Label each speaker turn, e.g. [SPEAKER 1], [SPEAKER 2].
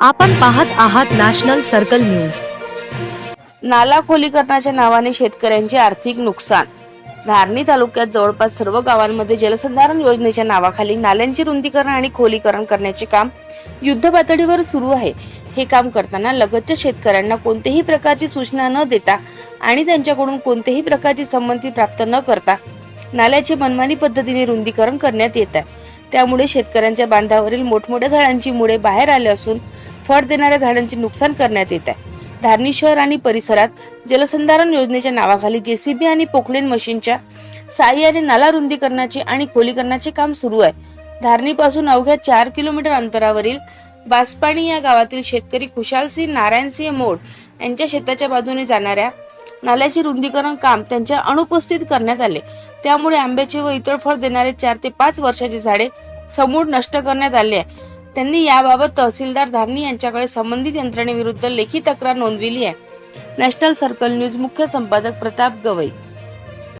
[SPEAKER 1] आपण पाहत आहात नॅशनल सर्कल न्यूज.
[SPEAKER 2] नाला खोलीकरणाच्या नावाने शेतकऱ्यांचे आर्थिक नुकसान. धारणी तालुक्यात जवळपास सर्व गावांमध्ये जलसंधारण योजनेच्या नावाखाली नाल्यांचे रुंदीकरण आणि खोलीकरण करण्याचे काम युद्ध पातळीवर सुरू आहे. हे काम करताना लगतच्या शेतकऱ्यांना कोणत्याही प्रकारची सूचना न देता आणि त्यांच्याकडून कोणत्याही प्रकारची संमती प्राप्त न करता नाल्याचे मनमानी पद्धतीने रुंदीकरण करण्यात येत आहे. त्यामुळे शेतकऱ्यांच्या बांधावरील मोठमोठ्या झाडांची मुळे बाहेर आले असून फळ देणाऱ्या झाडांचे नुकसान करण्यात येत आहे. धारणी शहर आणि परिसरात जलसंधारण योजनेच्या नावाखाली जेसीबी आणि पोकलेन मशीनच्या साह्याने नाला रुंदीकरणाचे आणि खोलीकरणाचे काम सुरू आहे. धारणीपासून अवघ्या चार किलोमीटर अंतरावरील बासपाणी या गावातील शेतकरी खुशालसिंह नारायणसिंह मोड यांच्या शेताच्या बाजूने जाणाऱ्या नाल्याचे रुंदीकरण काम त्यांच्या अनुपस्थित करण्यात आले. त्यामुळे आंब्याचे व इतर फळ देणारे चार ते पाच वर्षाची झाडे समूळ नष्ट करण्यात आले आहे. त्यांनी याबाबत तहसीलदार धारणी यांच्याकडे संबंधित यंत्रणेविरुद्ध लेखी तक्रार नोंदविली आहे. नॅशनल सर्कल न्यूज मुख्य संपादक प्रताप गवई.